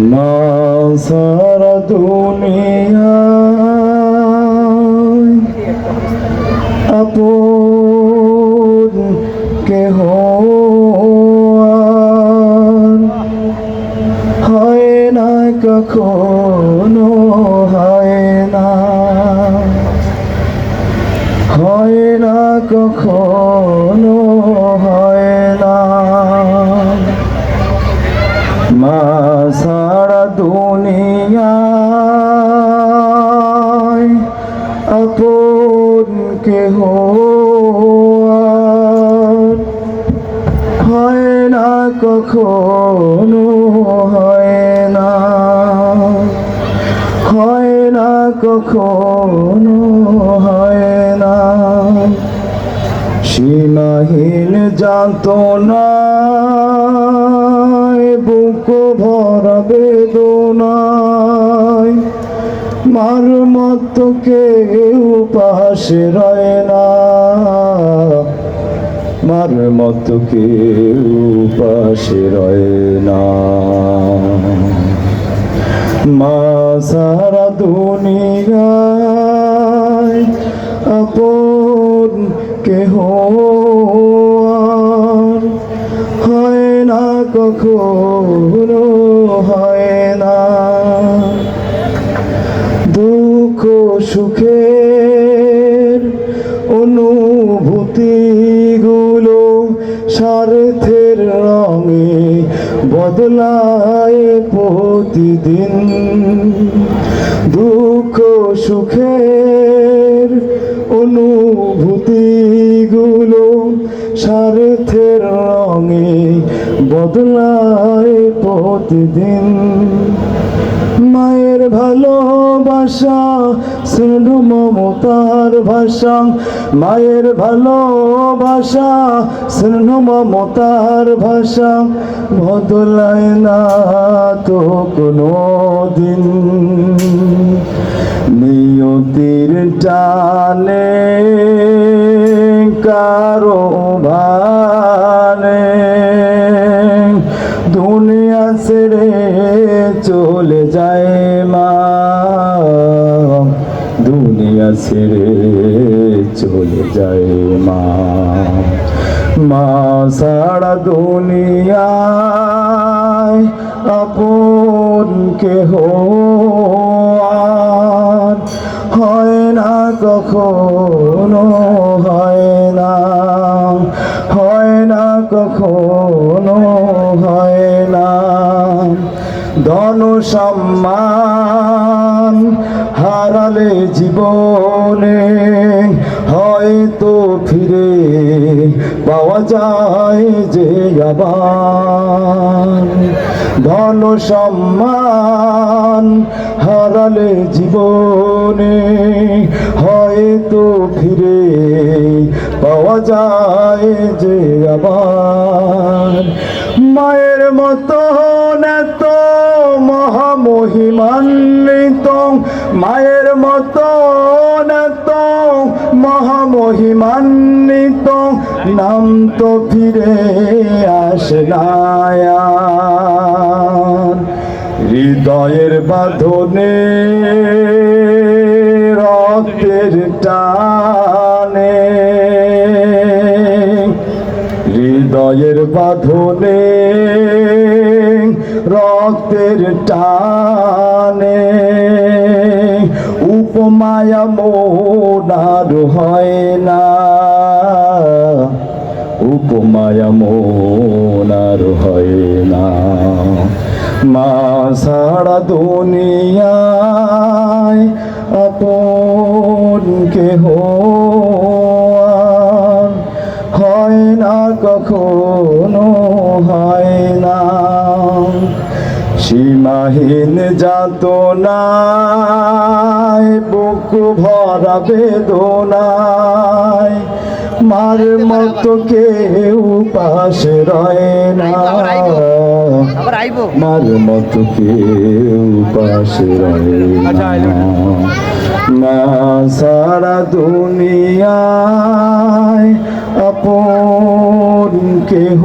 মা সারা দুনিয়া আপন কেহ হয় কখনো হয় না। হয় না কখনো হয় না। মা সারা দুনিয়ায় আপন কেহ হয় না, কখনো হয় না। হয় না, কখনো হয় না। সীমাহীন যাতনায় বুক ভরা বেদনায়, মার মত কেউ পাশে রয় না। মার মত কেউ পাশে রয় না। মা সারা দুনিয়ায় আপন কেহ কখনো হয় না। দুঃখ সুখের অনুভূতিগুলো স্বার্থের রঙে বদলায় প্রতিদিন। দুঃখ সুখের বদলায় প্রতিদিন। মায়ের ভালোবাসা স্নেহ মমতার ভাষা। মায়ের ভালোবাসা স্নেহ মমতার ভাষা। বদলায় না তো কোনো দিন ছেড়ে চলে যায় মা। মা সারা দুনিয়ায় আপন কেহ হয় না, কখনো হয় না। হয় না, কখনো হয় না। ধন সম্মান হারালে জীবনে হয়তো ফিরে পাওয়া যায় যে আবার। ধন সম্মান হারালে জীবনে হয়তো ফিরে পাওয়া যায় যে আবার। মায়ের মতো এত মহামহিমান্বিত মায়ের মতো এত মহামহিমান্বিত, নাম তো ফিরে আসে। হৃদয়ের বাঁধনে, রক্তের টানে, হৃদয়ের বাঁধনে, রক্তের টানে উপমায়া মোনার হয় না। উপমায়া মোনার হয় না। মা সারা দুনিয়ায় আপন কেহ হয় না, কখনো হয় না। সীমাহীন যাতনায় বুক ভরা বেদনায় মার মতো কেউ পাশে রয় না। মার মতো কেউ পাশে রয় না। মা সারা দুনিয়ায় আপন কেহ